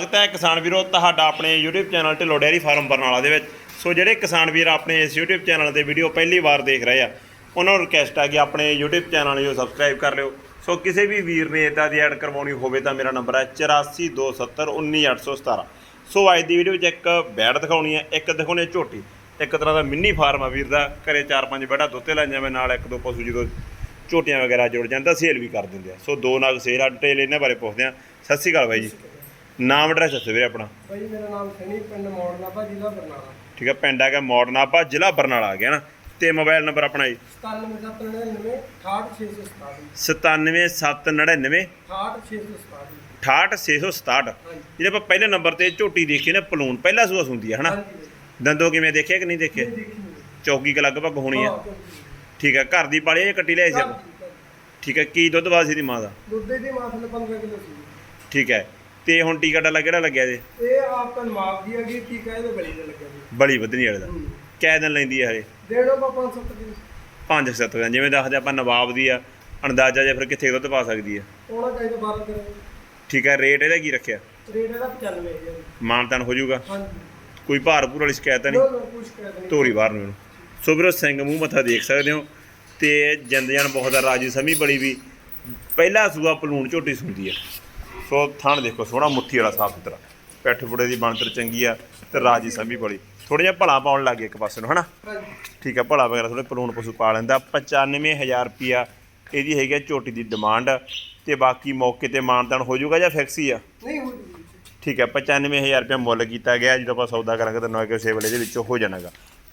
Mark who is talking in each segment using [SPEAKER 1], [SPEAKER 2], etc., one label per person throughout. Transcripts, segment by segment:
[SPEAKER 1] ਸਵਾਗਤ ਹੈ ਕਿਸਾਨ ਵੀਰੋ, ਤੁਹਾਡਾ ਆਪਣੇ YouTube channel Dhillon dairy farm Barnala ਦੇ ਵਿੱਚ। ਸੋ ਜਿਹੜੇ ਕਿਸਾਨ ਵੀਰ ਆਪਣੇ ਇਸ YouTube ਚੈਨਲ ਤੇ ਵੀਡੀਓ ਪਹਿਲੀ ਵਾਰ ਦੇਖ ਰਹੇ ਆ, ਉਹਨਾਂ ਨੂੰ ਰਿਕਵੈਸਟ ਆ ਕਿ ਆਪਣੇ YouTube ਚੈਨਲ ਨੂੰ ਸਬਸਕ੍ਰਾਈਬ ਕਰ ਲਿਓ। ਸੋ ਕਿਸੇ ਵੀ ਵੀਰ ਨੇ ਇਦਾਂ ਦੀ ਐਡ ਕਰਵਾਉਣੀ ਹੋਵੇ ਤਾਂ ਮੇਰਾ ਨੰਬਰ ਹੈ 8427191817 ਸੋ ਅੱਜ ਦੀ ਵੀਡੀਓ ਵਿੱਚ ਇੱਕ ਬੈੜ ਦਿਖਾਉਣੀ ਹੈ, ਇੱਕ ਦਿਖਾਉਣੀ ਹੈ ਝੋਟੀ, ਇੱਕ ਤਰ੍ਹਾਂ ਦਾ ਮਿੰਨੀ ਫਾਰਮ ਆ ਵੀਰ ਦਾ। ਘਰੇ ਚਾਰ ਪੰਜ ਬੈੜਾ ਦੁੱਤੇ ਲੈ ਜਾਵੇਂ ਨਾਲ ਇੱਕ ਦੋ ਪਸ਼ੂ ਜਦੋਂ ਝੋਟੀਆਂ ਵਗੈਰਾ ਜੁੜ ਜਾਂਦਾ, ਸੇਲ ਵੀ ਕਰ ਦਿੰਦੇ ਆ। ਸੋ ਦੋ ਨਗ ਸੇਲ ਆ, ਡਿਟੇਲ ਇਹਨਾਂ ਬਾਰੇ ਪੁੱਛਦੇ ਆ। ਸਤਿ ਸ਼੍ਰੀ ਅਕਾਲ ਬਾਈ ਜੀ। ਨਾਮ ਐਡਰੈਸ ਦੱਸੋ ਵੀਰੇ ਆਪਣਾ।
[SPEAKER 2] ਭਾਈ ਮੇਰਾ ਨਾਮ ਸਨੀ ਪਿੰਡ ਮੋੜਨਾਪਾ ਜ਼ਿਲ੍ਹਾ ਬਰਨਾਲਾ।
[SPEAKER 1] ਠੀਕ ਹੈ ਪਿੰਡ ਹੈਗਾ ਮਾਡਰਨ ਆਪਾ ਜ਼ਿਲ੍ਹਾ ਬਰਨਾਲਾ ਆ ਗਿਆ ਨਾ। ਤੇ ਮੋਬਾਈਲ ਨੰਬਰ ਆਪਣਾ ਜੀ।
[SPEAKER 2] 9799 68667
[SPEAKER 1] 97799
[SPEAKER 2] 68667
[SPEAKER 1] 68667
[SPEAKER 2] ਹਾਂਜੀ।
[SPEAKER 1] ਜਿਹੜੇ ਆਪਾਂ ਪਹਿਲੇ ਨੰਬਰ ਤੇ ਝੋਟੀ ਦੇਖੀ ਨਾ ਪਲੂਨ ਪਹਿਲਾ ਸੂਆ ਹੁੰਦੀ ਹੈ ਹਨਾ? ਦੰਦੋਂ ਕਿਵੇਂ ਦੇਖਿਆ ਕਿ ਨਹੀਂ ਦੇਖਿਆ?
[SPEAKER 2] ਇਹ
[SPEAKER 1] ਚੌਕੀ ਕੁ ਲਗਭਗ ਹੋਣੀ ਆ। ਠੀਕ ਹੈ ਘਰ ਦੀ ਪਾਲੀ ਹੈ ਜਾਂ ਕੱਟੀ ਲਿਆਈ ਸੀ? ਠੀਕ ਹੈ ਕੀ ਦੁੱਧ ਬਾਸੀ ਦੀ ਮਾਂ ਦਾ?
[SPEAKER 2] ਦੁੱਧ ਦੀ ਮਾਤਲ 15 ਕਿਲੋ ਸੀ।
[SPEAKER 1] ਠੀਕ ਹੈ ਤੇ ਹੁਣ ਟੀਕਾ ਡਾਲਾ ਕਿਹੜਾ ਲੱਗਿਆ ਜੇ?
[SPEAKER 2] ਇਹ ਆਪ ਤਾਂ ਮਾਪ ਦੀ ਅਗੀ ਕੀ ਕਹੇ ਤਾਂ ਬਲੀ ਦੇ ਲੱਗਿਆ ਜੀ।
[SPEAKER 1] ਬੜੀ ਵਧਣੀ ਵਾਲੇ ਦਾ ਕਿਆ ਦਿਨ ਲੈਂਦੀ ਹੈ ਹਰੇ
[SPEAKER 2] ਡੇਢੋ ਪਾ 500 ਕਿਲੋ
[SPEAKER 1] ਪੰਜ ਸੱਤ ਦਿਨ ਜਿਵੇਂ ਦੱਸਦੇ ਆਪਾਂ ਨਵਾਬ ਦੀ ਆ ਅੰਦਾਜ਼ਾ ਜੇ ਫਿਰ ਕਿੱਥੇ ਦੁੱਧ ਪਾ ਸਕਦੀ ਹੈ
[SPEAKER 2] ਉਹਨਾਂ ਚਾਹੀਦਾ 12 ਕਿਲੋ
[SPEAKER 1] ਠੀਕ ਹੈ ਰੇਟ ਇਹਦਾ ਕੀ ਰੱਖਿਆ?
[SPEAKER 2] ਰੇਟ ਇਹਦਾ 95 ਹੈ ਜੀ
[SPEAKER 1] ਮਾਨਤਾਨ ਹੋ ਜਾਊਗਾ।
[SPEAKER 2] ਹਾਂਜੀ।
[SPEAKER 1] ਕੋਈ ਭਾਰ ਭੂਰ ਵਾਲੀ ਸ਼ਿਕਾਇਤ ਤਾਂ ਨਹੀਂ?
[SPEAKER 2] ਲੋ ਕੁਛ ਕਹਿ ਨਹੀਂ।
[SPEAKER 1] ਧੋਰੀ ਬਾਹਰ ਨੂੰ ਇਹਨੂੰ। ਸੋ ਵੀਰੋ ਸਿੰਘ ਮੂੰਹ ਮੱਥਾ ਦੇਖ ਸਕਦੇ ਹੋ ਤੇ ਜਿੰਦ ਜਾਨ ਬਹੁਤ ਆ ਰਾਜੀ ਸਮੀ ਬੜੀ ਵੀ ਪਹਿਲਾ ਸੂਆ ਪਲੂਣ ਝੋਟੀ ਸੁੰਦੀ ਆ। ਸੋ ਥਣ ਦੇਖੋ ਸੋਹਣਾ ਮੁੱਠੀ ਵਾਲਾ ਸਾਫ਼ ਸੁਥਰਾ। ਪੈਠ ਪੁੜੇ ਦੀ ਬਣਤਰ ਚੰਗੀ ਆ ਤੇ ਰਾਜੀ ਸਮੀ ਬੜੀ। ਥੋੜਾ ਜਿਹਾ ਭਲਾ ਪਾਉਣ ਲੱਗੇ ਇੱਕ ਪਾਸੇ ਨੂੰ ਹਨਾ? ਠੀਕ ਆ ਭਲਾ ਵਗੈਰਾ ਥੋੜੇ ਪਲੂਣ ਪਸ਼ੂ ਪਾ ਲੈਂਦਾ। 95000 ਰੁਪਿਆ ਇਹਦੀ ਹੈਗੀ ਆ ਝੋਟੀ ਦੀ ਡਿਮਾਂਡ ਤੇ ਬਾਕੀ ਮੌਕੇ ਤੇ ਮਾਨਦਾਨ ਹੋ ਜਾਊਗਾ ਜਾਂ ਫਿਕਸ ਹੀ ਆ?
[SPEAKER 2] ਨਹੀਂ ਹੋ
[SPEAKER 1] ਠੀਕ ਹੈ 95000 ਰੁਪਏ ਮੁੱਲ ਕੀਤਾ ਗਿਆ। ਜਦੋਂ ਆਪਾਂ ਸੌਦਾ ਕਰਾਂਗੇ ਤਾਂ ਨੌ ਕਿਸੇ ਵੇਲੇ ਦੇ ਵਿੱਚੋਂ ਹੋ ਜਾਣਾਗਾ।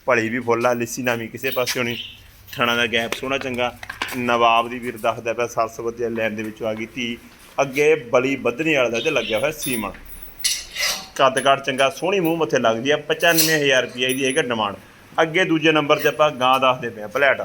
[SPEAKER 1] ਭਲੀ ਵੀ ਫੁੱਲ ਆ ਲਿੱਸੀ ਨਾਮੀ ਕਿਸੇ ਪਾਸਿਓਂ ਨਹੀਂ ਥਣਾ ਦਾ ਗੈਪ ਸੋਹਣਾ ਚੰਗਾ। ਨਵਾਬ ਦੀ ਵੀਰ ਦੱਸਦਾ ਪਿਆ ਸਰਸ ਵਧੀਆ ਲੈਣ ਦੇ ਵਿੱਚੋਂ ਆ ਗਈ ਧੀ। ਅੱਗੇ ਬਲੀ ਬੱਧਣੀ ਵਾਲਾ ਦਾ ਤੇ ਲੱਗਿਆ ਹੋਇਆ ਸੀਮਨ ਕੱਦ ਕਾਠ ਚੰਗਾ ਸੋਹਣੀ ਮੂੰਹ ਮੱਥੇ ਲੱਗਦੀ ਆ 95000 ਰੁਪਏ ਦੀ ਹੈਗਾ ਡਿਮਾਂਡ। ਅੱਗੇ ਦੂਜੇ ਨੰਬਰ 'ਤੇ ਆਪਾਂ ਗਾਂ ਦੱਸਦੇ ਪਏ ਆ ਪਲੈਟ।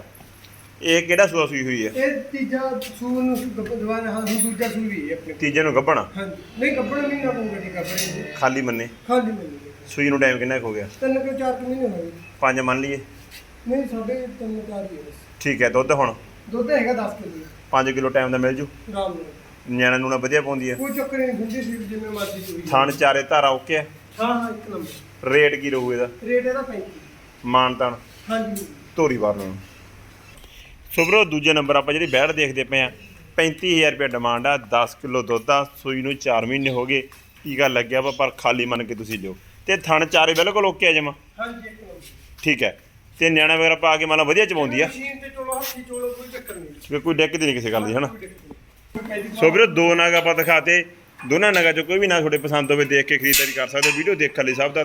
[SPEAKER 1] ਇਹ ਕਿਹੜਾ ਸੂਆ ਸੂਈ ਹੋਈ ਹੈ
[SPEAKER 2] ਇਹ ਤੀਜਾ ਸੂਰ ਨੂੰ ਦੁਬਾਰਾ ਹਾਂ ਦੂਜਾ ਸੂਰ ਵੀ ਹੈ ਆਪਣੇ।
[SPEAKER 1] ਤੀਜੇ ਨੂੰ ਗੱਭਣਾ
[SPEAKER 2] ਹਾਂਜੀ। ਨਹੀਂ ਕੱਪੜਾ ਨਹੀਂ ਨਾ ਪਊਗਾ ਜੀ ਕੱਪੜੇ
[SPEAKER 1] ਖਾਲੀ ਮੰਨੇ?
[SPEAKER 2] ਖਾਲੀ ਮਿਲੂਗੇ
[SPEAKER 1] ਸੂਈ ਨੂੰ ਟਾਈਮ ਕਿੰਨਾ ਕੁ ਹੋ ਗਿਆ?
[SPEAKER 2] ਤਿੰਨ ਕੁ ਚਾਰ ਕੁ ਮਹੀਨੇ ਹੋਏ
[SPEAKER 1] ਪੰਜ ਮੰਨ ਲਈਏ?
[SPEAKER 2] ਨਹੀਂ ਸਾਡੇ ਤਿੰਨ ਚਾਰ ਹੀ ਹੋਏ
[SPEAKER 1] ਠੀਕ ਹੈ ਦੁੱਧ ਹੁਣ?
[SPEAKER 2] ਦੁੱਧ ਹੈਗਾ 10 ਕਿਲੋ।
[SPEAKER 1] 5 ਕਿਲੋ ਟਾਈਮ ਦਾ ਮਿਲ ਜੂ?
[SPEAKER 2] ਆਰਾਮ ਨਾਲ।
[SPEAKER 1] ਨਿਆਣਾ ਨੂੰ ਵਧੀਆ ਪਾਉਂਦੀ ਹੈ
[SPEAKER 2] ਕੋਈ ਚੱਕਰ ਨਹੀਂ ਹੁੰਦੀ ਸੀ ਜਿਵੇਂ ਮਰਜ਼ੀ ਚੋਈ
[SPEAKER 1] ਥਣ ਚਾਰੇ ਧਾਰਾ ਓਕੇ ਹੈ
[SPEAKER 2] ਹਾਂ ਹਾਂ ਇੱਕ ਨੰਬਰ।
[SPEAKER 1] ਰੇਟ ਕੀ ਰਹੂ ਇਹਦਾ?
[SPEAKER 2] ਰੇਟ ਇਹਦਾ 35
[SPEAKER 1] ਮਾਨਤਾਨ
[SPEAKER 2] ਹਾਂਜੀ।
[SPEAKER 1] ਧੋਰੀ ਵਾਰ ਨੂੰ। ਸੁਬਰੋ ਦੂਜੇ ਨੰਬਰ ਆਪਾਂ ਜਿਹੜੀ ਬੈੜ ਦੇਖਦੇ ਪਏ ਆ 35000 ਰੁਪਏ ਡਿਮਾਂਡ ਆ 10 ਕਿਲੋ ਦੁੱਧ ਆ ਸੂਈ ਨੂੰ 4 ਮਹੀਨੇ ਹੋ ਗਏ ਟੀਕਾ ਲੱਗਿਆ ਵਾ ਪਰ ਖਾਲੀ ਮੰਨ ਕੇ ਤੁਸੀਂ ਲਿਓ। ਤੇ ਥਣ ਚਾਰੇ ਬਿਲਕੁਲ ਓਕੇ ਆ ਜਮਾ।
[SPEAKER 2] ਹਾਂਜੀ ਇੱਕ ਨੰਬਰ।
[SPEAKER 1] ਠੀਕ ਹੈ। ਤੇ ਨਿਆਣਾ ਵਗੈਰਾ ਪਾ ਕੇ ਮਤਲਬ ਵਧੀਆ ਚਵਾਉਂਦੀ ਆ।
[SPEAKER 2] ਮਸ਼ੀਨ ਤੇ ਚੋਲੋ ਹੱਥੀ ਚੋਲੋ ਕੋਈ ਚੱਕਰ ਨਹੀਂ।
[SPEAKER 1] ਵੀ ਕੋਈ ਡਿੱਕ ਦੀ ਨਹੀਂ ਕਿਸੇ ਗੱਲ ਦੀ ਹਨਾ?
[SPEAKER 2] ਕੋਈ ਦਿੱਕਤ ਨਹੀਂ।
[SPEAKER 1] ਸੋ ਵੀਰੋ, ਦੋ ਨਾਗ ਆਪਾਂ ਦਿਖਾਤੇ। ਦੋਨਾਂ ਨਗਾਂ ਚੋਂ ਕੋਈ ਵੀ ਨਾ ਤੁਹਾਡੇ ਪਸੰਦ ਹੋਵੇ, ਦੇਖ ਕੇ ਖਰੀਦਦਾਰੀ ਕਰ ਸਕਦੇ ਹੋ। ਵੀਡੀਓ ਦੇਖਣ ਲਈ ਸਭ ਦਾ